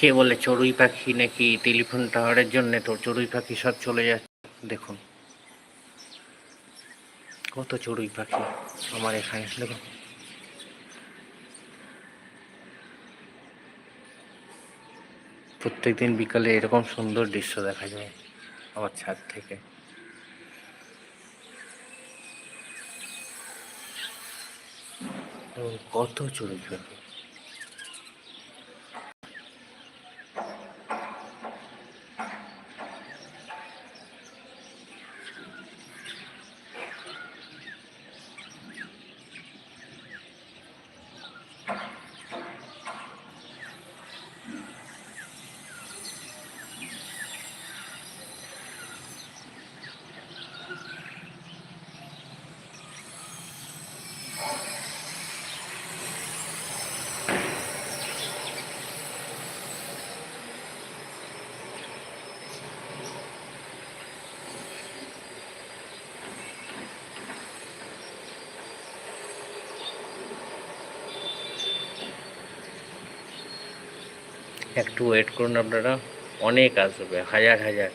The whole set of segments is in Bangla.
কে বলে চড়ুই পাখি নাকি টেলিফোন টাওয়ারের জন্য? তো চড়ুই পাখি সব চলে যাচ্ছে। দেখুন। কত চড়ুই পাখি আমার এখানে, দেখুন। প্রত্যেকদিন বিকালে এরকম সুন্দর দৃশ্য দেখা যায় আমার ছাদ থেকে। কত চড়ুই পাখি। একটু ওয়েট করুন আপনারা। অনেক আসবে হাজার হাজার।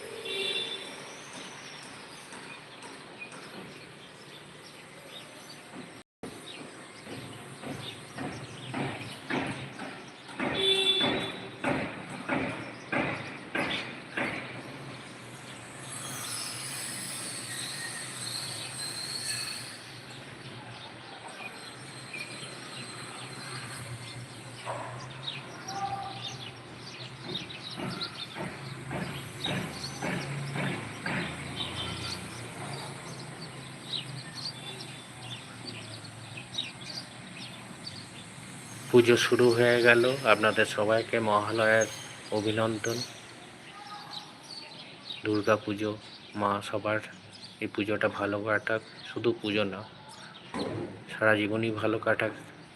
পুজো শুরু হয়ে গেল। আপনাদের সবাইকে মহালয়ার অভিনন্দন। দুর্গা পুজো, মা সবার এই পুজোটা ভালো কাটাক, শুধু পুজো না, সারা জীবনই ভালো কাটাক,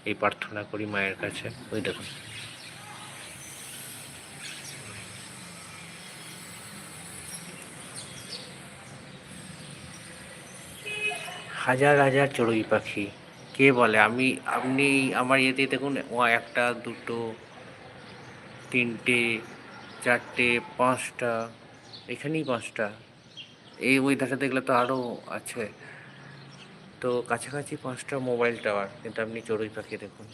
এই প্রার্থনা করি মায়ের কাছে। ওই দেখুন। হাজার হাজার চড়ুই পাখি কে বলে? আমি, আপনি আমার ইয়েতে দেখুন একটা, দুটো, তিনটে, চারটে, পাঁচটা, এখানেই পাঁচটা। এই ওই ধারে দেখলে তো আরও আছে। তো কাছাকাছি পাঁচটা মোবাইল টাওয়ার কিন্তু আপনি চড়ুই পাখি দেখুন।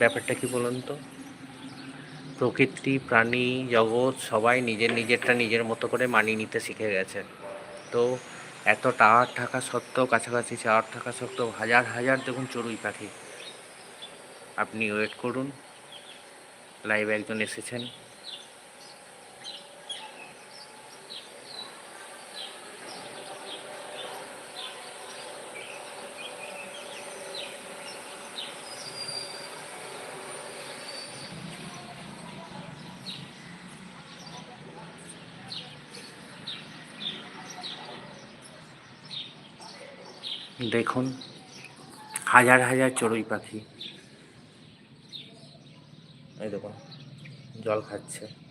ব্যাপারটা কি বলুন তো? প্রকৃতি, প্রাণী, জগৎ সবাই নিজের নিজেরটা নিজের মতো করে মানিয়ে নিতে শিখে গেছে। তো এত টাওয়ার থাকা সত্ত্বেও, কাছাকাছি টাওয়ার থাকা সত্ত্বেও হাজার হাজার দেখুন চড়ুই পাখি। আপনি ওয়েট করুন। লাইভে একজন এসেছেন। দেখুন হাজার হাজার চড়ুই পাখি। এই দেখুন জল খাচ্ছে।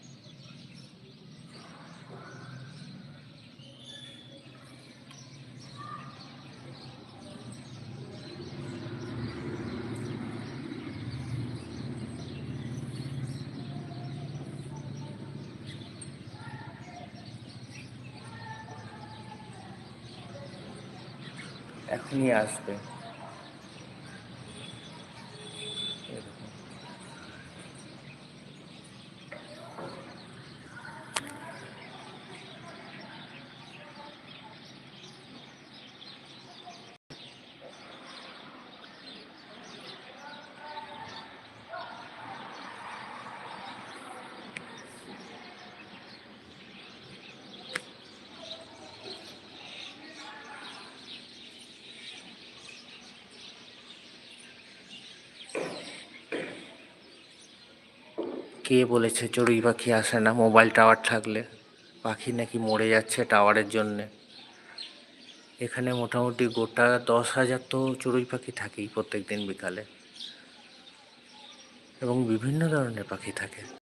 এখনই আসবে। কে বলেছে চড়ুই পাখি আসে না? মোবাইল টাওয়ার থাকলে। পাখি নাকি মরে যাচ্ছে টাওয়ারের জন্যে। এখানে মোটামুটি গোটা দশ হাজার তো চড়ুই পাখি থাকেই প্রত্যেক দিন বিকালে। এবং বিভিন্ন ধরনের পাখি থাকে।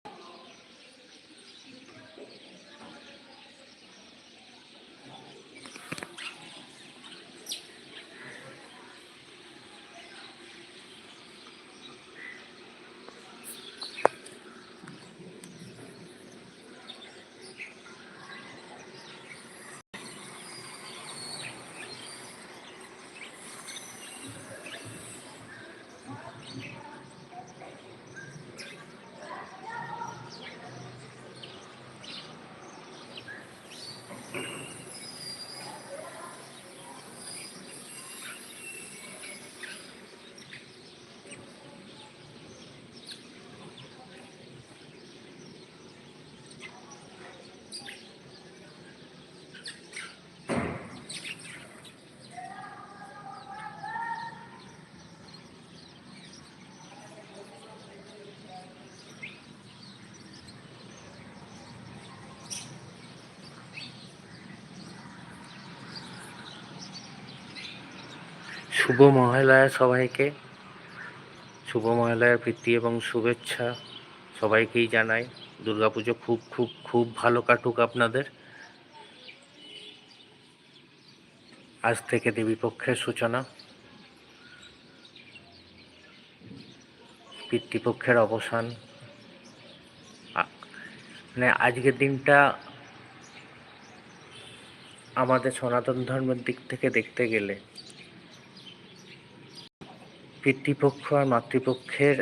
শুভ মহালয়া সবাইকে। শুভ মহালয়ার প্রীতি এবং শুভেচ্ছা সবাইকেই জানাই। দুর্গাপুজো খুব খুব খুব ভালো কাটুক আপনাদের। আজ থেকে দেবীপক্ষের সূচনা। পিতৃপক্ষের অবসান। মানে আজকের দিনটা আমাদের সনাতন ধর্মের দিক থেকে দেখতে গেলে পিতৃপক্ষ আর মাতৃপক্ষের